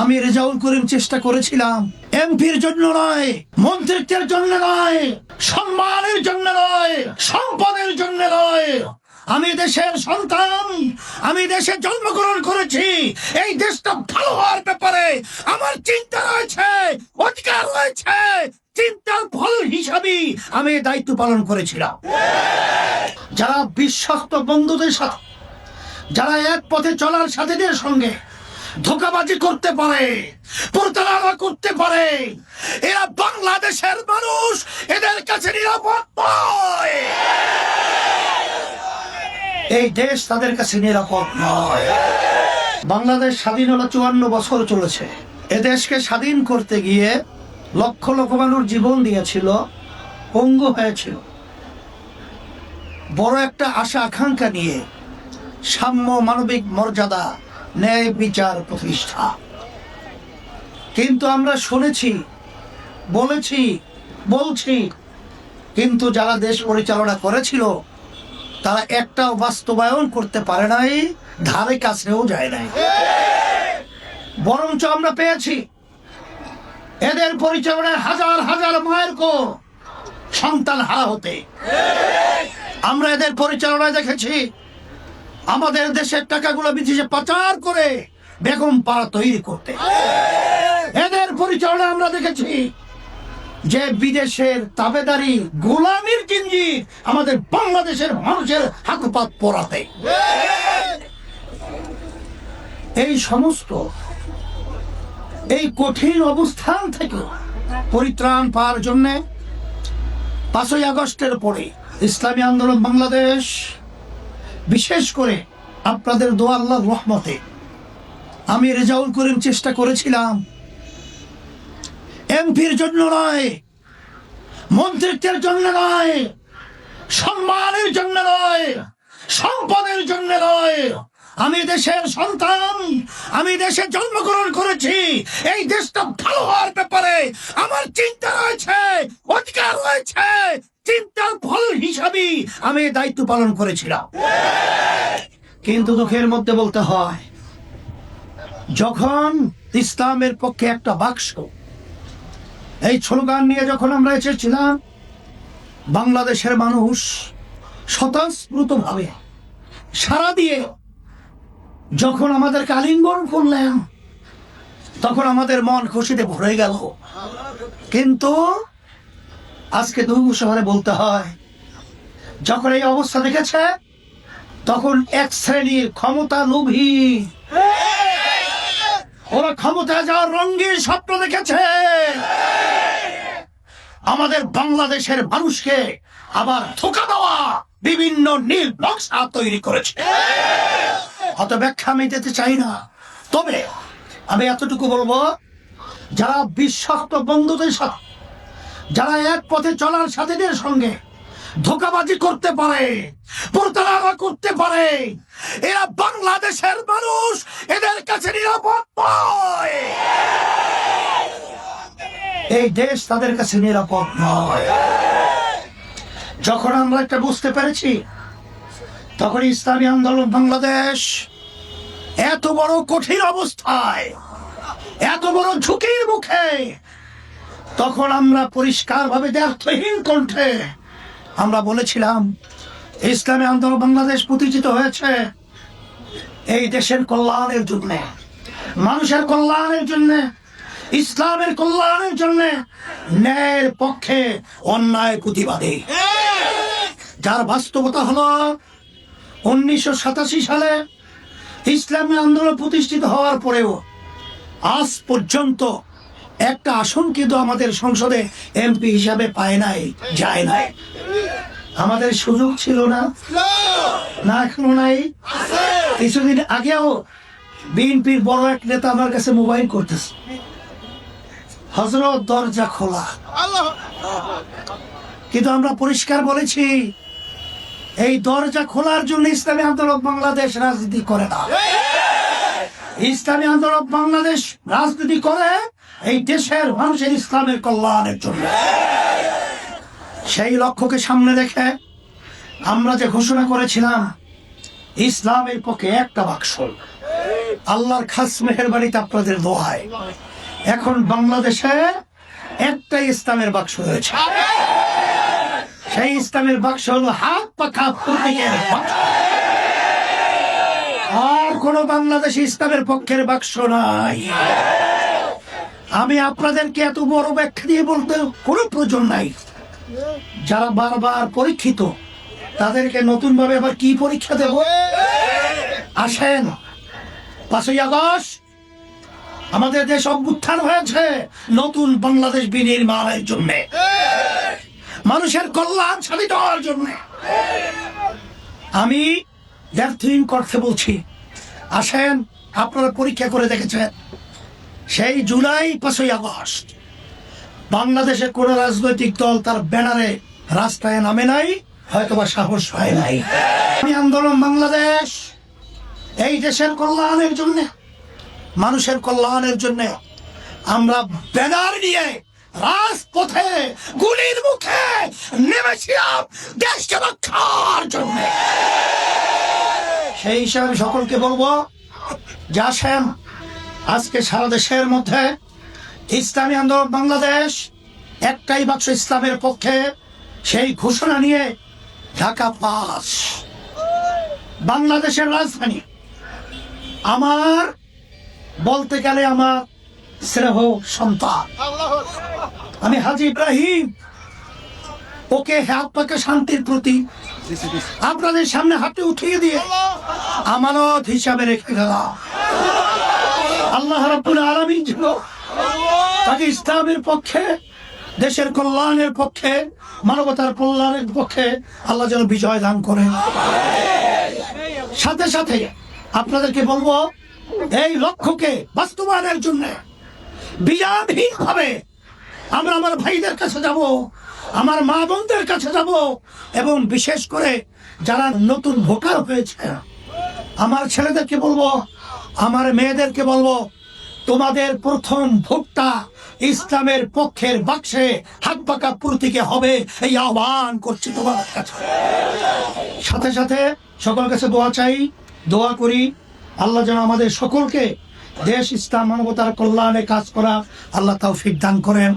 আমি রেজাউল করিম চেষ্টা করেছিলাম। এমপির জন্য নয়, মন্ত্রিত্বের জন্য নয়, সম্মানের জন্য নয়, সম্পদের জন্য নয়। আমি দেশের সন্তান, আমি দেশে জন্মগ্রহণ করেছি। এই দেশটা ভালো হওয়ার ব্যাপারে আমার চিন্তা রয়েছে, অধিকার রয়েছে। চিন্তার ফল হিসাবে আমি দায়িত্ব পালন করেছিলাম। যারা বিশ্বস্ত বন্ধুদের সাথে, যারা এক পথে চলার সাথীদের সঙ্গে ধোকাবাজি করতে পারে, প্রতারণা করতে পারে। এরা বাংলাদেশের মানুষ, এদের কাছে নিরাপদ নয়। এই দেশ তাদের কাছে নিরাপদ নয়। বাংলাদেশ স্বাধীন হলো চুয়ান্ন বছর চলেছে। এ দেশকে স্বাধীন করতে গিয়ে লক্ষ লক্ষ মানুষ জীবন দিয়েছিল অঙ্গ হয়েছিল। বড় একটা আশা আকাঙ্ক্ষা নিয়ে সাম্য মানবিক মর্যাদা ন্যায় বিচার প্রতিষ্ঠা। কিন্তু আমরা শুনেছি, বলেছি, বলছি, কিন্তু যারা দেশ পরিচালনা করেছিল, তারা একটাও বাস্তবায়ন করতে পারে নাই, ধারে কাছেও যায় নাই। বরঞ্চ আমরা পেয়েছি, এদের পরিচালনায় হাজার হাজার মায়ের কো সন্তান হারা হতে। আমরা এদের পরিচালনায় দেখেছি আমাদের দেশের টাকাগুলো বিদেশে পাচার করে বেগম পাড়া তৈরি করতে। এদের পরিচালনা আমরা দেখেছি। যে বিদেশের তাবেদারি গোলামির জিঞ্জির আমাদের বাংলাদেশের মানুষের হাতপাত পরাতে এই সমস্ত, এই কঠিন অবস্থান থেকে পরিত্রাণ পাওয়ার জন্যে পাঁচই আগস্টের পরে ইসলামী আন্দোলন বাংলাদেশ বিশেষ করে আপনাদের দোয়া রহমতে। আমি রেজাউল করিম চেষ্টা করেছিলাম। এমপির জন্য নয়, মন্ত্রিত্বের জন্য নয়, সম্মানের জন্য নয় সম্পদের জন্য নয় আমি দেশের সন্তান, আমি দেশে জন্মগ্রহণ করেছি। এই দেশটা ভালো হওয়ার ব্যাপারে আমার চিন্তা রয়েছে, অধিকার রয়েছে। চিন্তার ফল হিসাবে আমি দায়িত্ব পালন করেছিলাম। কিন্তু দুঃখের মধ্যে বলতে হয়, যখন ইসলামের পক্ষে একটা বাক্স, এই স্লোগান নিয়ে যখন আমরা এসেছিলাম, বাংলাদেশের মানুষ স্বতঃস্ফূর্ত ভাবে সারা দিয়ে যখন আমাদের কালিঙ্গন করলেন, তখন আমাদের মন খুশিতে ভরে গেল। কিন্তু আজকে দুর্গ শহরে বলতে হয়, যখন এই অবস্থা দেখেছে, তখন এক শ্রেণির ক্ষমতা লোভী, ওরা ক্ষমতা যাওয়ার রঙ্গিন স্বপ্ন দেখেছে। আমাদের বাংলাদেশের মানুষকে আবার ধোকা দেওয়া বিভিন্ন নীল নকশা তৈরি করেছে। অত ব্যাখ্যা আমি দিতে চাই না। তবে আমি এতটুকু বলব, যারা বিশ্বস্ত বন্ধুদের সাথে, যারা এক পথে চলার সাথীদের সঙ্গে ধোকাবাজি করতে পারে, প্রতারণা করতে পারে, এরা বাংলাদেশের মানুষ, এদের কাছে নিরাপদ নয়। এই দেশ তাদের কাছে নিরাপদ নয়। যখন আমরা একটা বুঝতে পেরেছি তখন ইসলামী আন্দোলন বাংলাদেশ এত বড় কঠিন অবস্থায়, এত বড় ঝুঁকির মুখে তখন আমরা পরিষ্কারভাবে দ্ব্যর্থহীন কণ্ঠে আমরা বলেছিলাম, ইসলামী আন্দোলন বাংলাদেশ প্রতিষ্ঠিত হয়েছে এই দেশের কল্যাণের জন্য, মানুষের কল্যাণের জন্য, ইসলামের কল্যাণের জন্য ন্যায়ের পক্ষে অন্যায় প্রতিবাদী। যার বাস্তবতা হলো উনিশশো সাতাশি সালে ইসলামী আন্দোলন প্রতিষ্ঠিত হওয়ার পরেও আজ পর্যন্ত একটা আসন কিন্তু আমাদের সংসদে এমপি হিসাবে পায় নাই, যায় নাই। আমাদের সুযোগ ছিল না না এখনও নাই। কিছুদিন আগেও বিএনপির বড় এক নেতা আমার কাছে মোবাইল করতেছে। হজরত দরজা খোলা। কিন্তু আমরা পরিষ্কার বলেছি এই দরজা খোলার জন্য ইসলামী আন্দোলন বাংলাদেশ রাজনীতি করে না। ইসলামী আন্দোলন বাংলাদেশ রাজনীতি করে এই দেশের মানুষের ইসলামের কল্যাণের জন্য। সেই লক্ষ্যকে সামনে রেখে আমরা যে ঘোষণা করেছিলাম ইসলামের পক্ষে একটা বাক্স। আল্লাহর খাস মেহরবানিতে আপনাদের দোহায়। এখন বাংলাদেশে একটা ইসলামের বাক্স রয়েছে। সেই ইসলামের বাক্স হলো হাত পাখা প্রতীকের আর কোন বাংলাদেশে ইসলামের পক্ষের বাক্স নাই। আমি আপনাদেরকে এত বড় ব্যাখ্যা দিয়ে বলতে কোনো প্রয়োজন নাই। যারা বারবার পরীক্ষিত তাদেরকে নতুন ভাবে আবার কি পরীক্ষা দেব? আসেন পাঁচই আগস্ট আমাদের দেশ অভ্যুত্থান হয়েছে নতুন বাংলাদেশ বিনির্মাণের জন্য। মানুষের কল্যাণ সাধিত হওয়ার জন্য। আমি ব্যর্থহীন করতে বলছি। আসেন, আপনারা পরীক্ষা করে দেখেছেন। সেই জুলাই পাঁচই আগস্ট, বাংলাদেশে কোন রাজনৈতিক দল তার ব্যানারে রাস্তায় নামে নাই, হয়তোবা সাহস হয় নাই। আমি আন্দোলন বাংলাদেশ, এই দেশের কল্যাণের জন্য, মানুষের কল্যাণের জন্য আমরা ব্যানার নিয়ে রাজপথে, গুলির মুখে নেমেছিলাম দেশকে রক্ষার জন্য। সেই হিসাবে সকলকে বলব, যে আসেন আজকে সারা দেশের মধ্যে ইসলামী আন্দোলন বাংলাদেশ, একটাই বাক্স ইসলামের পক্ষে, সেই ঘোষণা নিয়ে ঢাকা পাস। বাংলাদেশের রাজধানী, আমার বলতে গেলে আমার স্নেহ সন্তান। আমি হাজি ইব্রাহিম। ওকে পাকে শান্তির প্রতি। আপনাদের সামনে হাতে উঠিয়ে দিয়ে আমানত হিসাবে রেখে গেলাম। আল্লাহ রাব্বুল আলামিন তাকে ইসলামের পক্ষে, দেশের কল্যাণের পক্ষে, মানবতার কল্যাণের পক্ষে আল্লাহ যেন বিজয় দান করেন। সাথে সাথে আপনাদেরকে বলব, এই লক্ষ্যকে বাস্তবায়নের জন্য বিরামহীন ভাবে আমরা আমার ভাইদের কাছে যাব, আমার মা বোনদের কাছে যাব এবং বিশেষ করে যারা নতুন ভোটার হয়েছে, আমার ছেলেদেরকে বলব, আমার মেয়েদেরকে বলব, তোমাদের প্রথম ভোটটা ইসলামের পক্ষের বাক্সে হাত পাকা প্রতীকে হবে এই আহ্বান করছি তোমাদের কাছে। সাথে সাথে সকল কাছে দোয়া চাই, দোয়া করি, আল্লাহ যেন আমাদের সকলকে দেশ ইসলাম মানবতার কল্যাণে কাজ করা আল্লাহ তাও দান করেন।